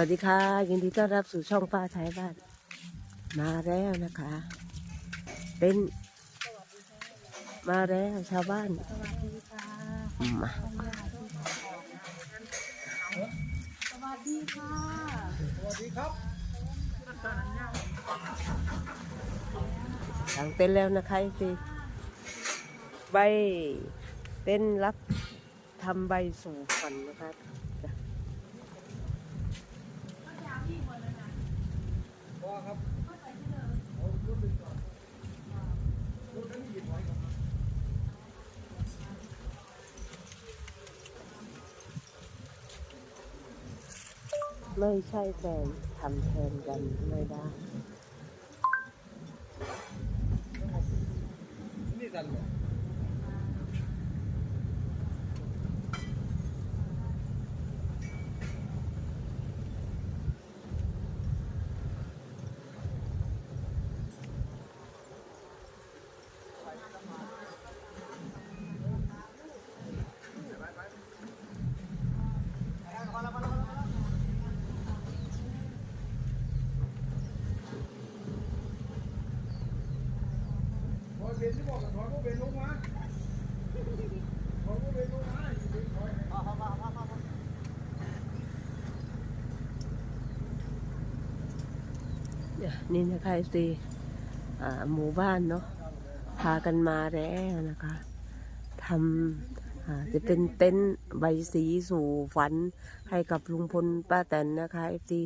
วัสดีค่ะ ยินดีต้อนรับสู่ช่องป้าท้ายบ้าน มาแล้วนะคะ เป็นมาแล้วชาวบ้านสวัสดีค่ะมาสวัสดีค่ะทางเต้นแล้วนะคะสิใบเต้นรับทำใบสู่ฝันนะคะ จ้ะไม่ใช่แฟนทำแทนกันไม่ได้เนี่ยนี่นะคะสิอ่าหมู่บ้านเนาะพากันมาแล้วนะคะทำจะเป็นเต็นท์ใบสีสู่ฝันให้กับลุงพลป้าแตนนะคะเอฟซี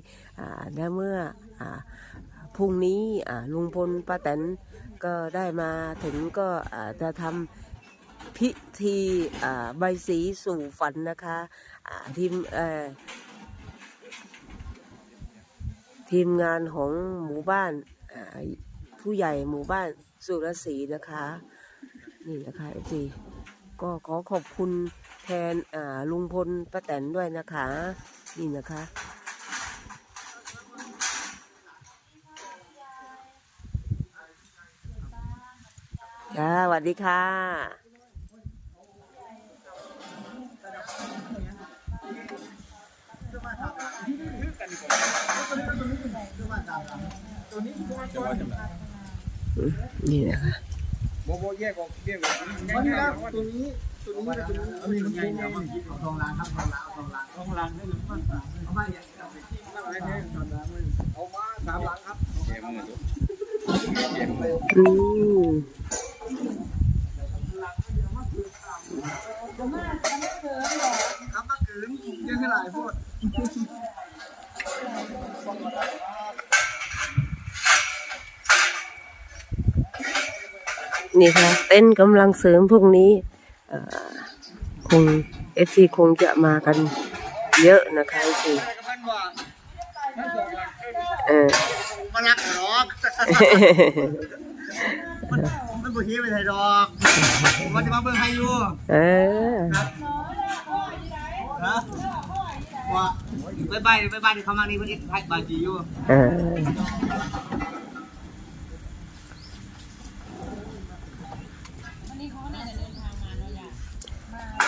และเมื่ออ พรุ่งนี้ลุงพลป้าแตนก็ได้มาถึงก็จะทำพิธีใบสีสู่ฝันนะคะทีมทีมงานของหมู่บ้านผู้ใหญ่หมู่บ้านสุรศรีนะคะ นี่นะคะเอซีก็ขอขอบคุณแทนลุงพลป้าแตนด้วยนะคะ นี่นะคะ จ้าสวัสดีค่ะ นี่นะคะโบโบแยกออกแยกออกวันนี้ครับตัวนี้ตัวนี้กับตัวนี้อันนี้มันเป็นไงครับทองล้างครับทองล้างทองล้างทองหลังได้หรือเปล่าเอามาอย่างเอาไปที่นั่งอะไรเนี่ยทองหลังมันเอามาสามหลังครับแกมือดูแกมือ อืม ครับมาเกินเยอะขนาดพูด นี่ค่ะเต้นกำลังเสริมพวกนี้เอ่อคงเอฟซีคงจะมากันเยอะนะคะเอฟซีแต่ก็มันว่าเออมารักหรอกมันมันบุฮีไปไทยดอกมันจะมาเบิ่งให้อยู่เออครับนะว่าบายบายบายบายที่เขามานี่เพิ่นเอ็ดไทยบายจีอยู่เออ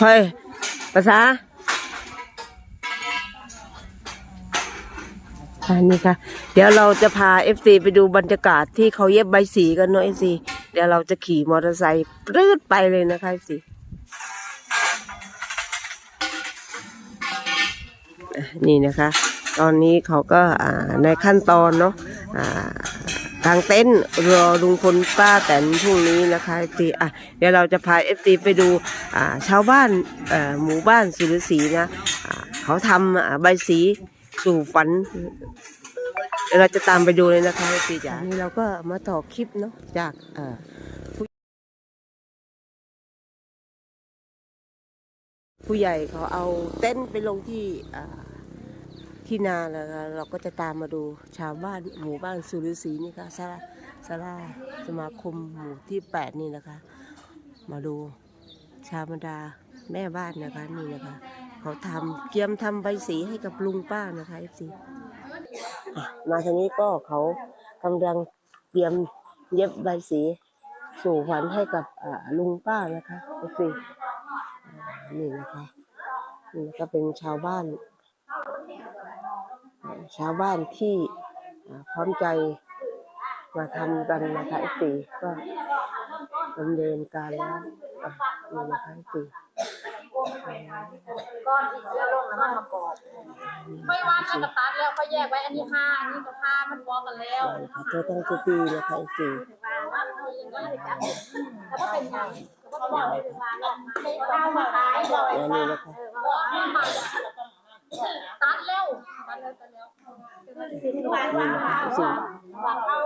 ค่อยภาษาอันนี้ค่ะ เดี๋ยวเราจะพา FC ไปดูบรรยากาศที่เขาเย็บใบสีกันเนาะ FC เดี๋ยวเราจะขี่มอเตอร์ไซค์ปลื้ดไปเลยนะคะ FC อะนี่นะคะ ตอนนี้เขาก็ในขั้นตอนเนาะอ่า กางเต็นท์รอลุงพลป้าแตนพรุ่งนี้นะคะเอฟซีอะเดี๋ยวเราจะพาเอฟซีไปดูอ่าชาวบ้านเอ่อหมู่บ้านสุรศรีนะอ่าเขาทำอ่าใบสีสู่ฝันเดี๋ยวเราจะตามไปดูเลยนะคะเอฟซีจ๋านี่เราก็มาต่อคลิปเนาะจากเอ่อผู้ผู้ใหญ่เขาเอาเต็นท์ไปลงที่อ่า ที่นาแล้วเราก็จะตามมาดูชาวบ้านหมู่บ้านสุริศรีนี่ค่ะสาราสาราสมาคมหมู่ที่แปดนี่นะคะ มาดูชาวบรรดาแม่บ้านนะคะนี่นะคะเขาทำเกียมทำใบสีให้กับลุงป้านะคะเอฟซีมาทางนี้ก็เขากำลังเตรียมเย็บใบสี สู่ขวัญให้กับลุงป้านะคะเอฟซีนี่นะคะนี่ก็เป็นชาวบ้าน ชาวบ้านที่อ่าพร้อมใจมาทำกันนะคะไอตีก็ดำเนินการแล้วอะนี่นะคะไอตีก้อนอีกแล้วลงแล้วมันมาปอกไม่ว่าถ้ากระตัดแล้วก็แยกไว้อันนี้ห้าอันนี้ก็ห้ามันพอกันแล้วนะคะเธอต้องจะตีนะคะไอตีแล้วก็เป็นอย่างก็บอกเลยว่าไม่เอามาขายบ่อยแล้วนี่นะคะบอกมาใหม่ ตัดแล้วตัดแล้วตัดแล้วสิบวันนี่นะคะไอตีว่าเขา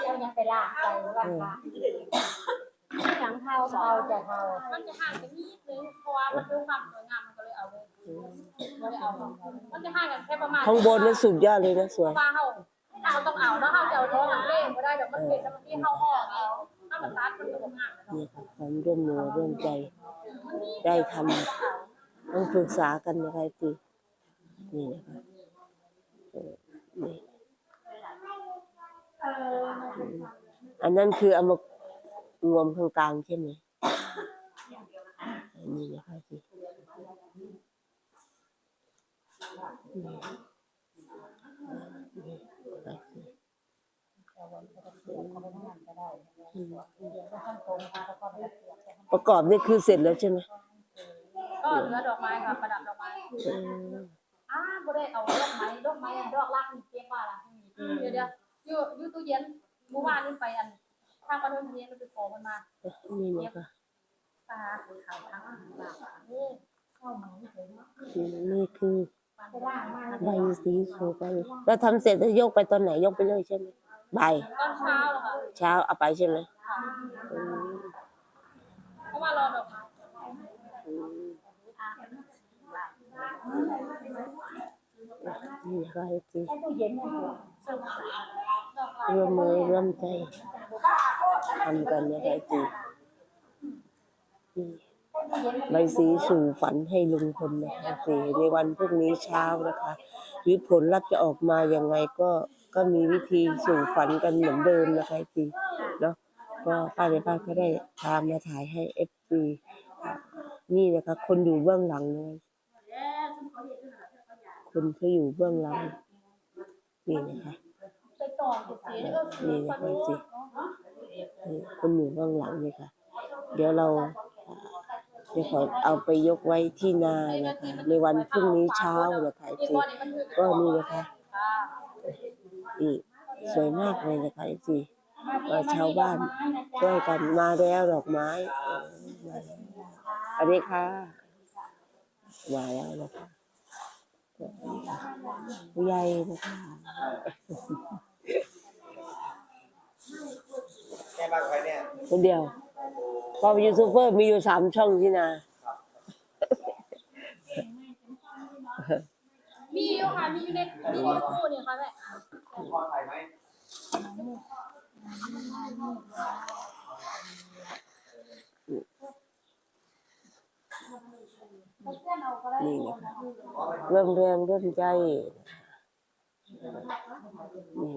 เดี๋ยวยังไปลากใส่ว่าหลังเท้าเท้าจะเท้ามันจะห่างกันนิดนึงเพราะว่ามันดูความสวยงามมันก็เลยเอาเลยก็เลยเอามันจะห่างกันแค่ประมาณข้างบนนั้นสุดยอดเลยนะสวยว่าเฮาเราต้องเอาแล้วเฮาจะเอาท้องหลังเล่บ่ได้แบบมันเป็นแล้วมันที่เฮาห่อเอาถ้ามันตัดมันก็บ่ห่างนี่ค่ะความร่วมมือร่วมใจ ได้ทำต้องปรึกษากันนะคะไอตี นี่นะคะเออนี่อันนั้นคือเอามารวมข้างกลางใช่ไหมอันนี้นะคะไอตีนี่นี่คะไอตีประกอบนี่คือเสร็จแล้วใช่ไหมก็เหลือดอกไม้ค่ะประดับดอกไม้ บ่ได้เอาดอกไม้ดอกไม้อันดอกรักนี่เก็บว่าล่ะเดี๋ยวเดี๋ยวอยู่อยู่ตู้เย็นเมื่อวานนี่ไปอันทางประตูเย็นมันไปขอมันมานี่นะคะตาขาวทั้งนี่เข้ามาไม่ถึงนี่คือไปล่างมาใบสีสูไปแล้วทำเสร็จแล้วยกไปตอนไหนยกไปเลยใช่ไหมบ่ายตอนเช้าเหรอคะเช้าเอาไปใช่ไหมค่ะอืมเพราะว่ารอดอกไม้อืม นี่นะคะไอจีเย็นเนี่ยซึ่งดอกไม้ร่วมมือร่วมใจทำกันนะคะไอจีนี่ใบสีสู่ฝันให้ลุงพลนะคะสีในวันพรุ่งนี้เช้านะคะหรือผลลัพธ์จะออกมาอยังไงก็ก็มีวิธีสู่ฝันกันเหมือนเดิมนะคะจีเนาะก็ป้าในบ้านก็ได้ตามมาถ่ายให้เอฟซีนี่นะคะ คนอยู่เบื้องหลังเลย คนที่อยู่เบื้องหลังนี่นะคะนี่นะคะสินี่คนอยู่เบื้องหลังเลยค่ะ เดี๋ยวเราอ่าเดี๋ยวขอเอาไปยกไว้ที่นานะคะในวันพรุ่งนี้เช้านะคะอีกจีก้อนนี้มันคือก็นี่นะคะค่ะนี่สวยมากเลยนะคะจีก็ชาวบ้านช่วยกันมาแล้วดอกไม้เออมาแล้วอันนี้ค่ะมาแล้วนะคะ ผู้ใหญ่นะคะแม่บ้านใครเนี่ยคนเดียวพอยูทูบเบอร์มีอยู่สามช่องที่นามีอยู่ค่ะ มีอยู่ในมีอยู่ตู้นี่ค่ะแม่พ่อใครไหม นี่นะคะเริ่มแรงเริ่มใจนี่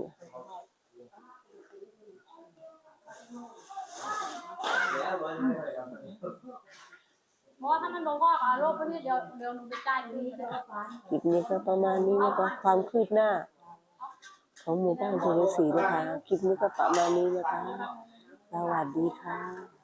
เพราะว่าถ้ามันลงก็เอารบไปที่เดียวเดี๋ยวหนูไปจ่ายคืนเลยคลิปนี้ก็ประมาณนี้นะคะความคืบหน้า ของหมู่บ้านสุรศรีนะคะคลิปนี้ก็ประมาณนี้นะคะสวัสดีค่ะ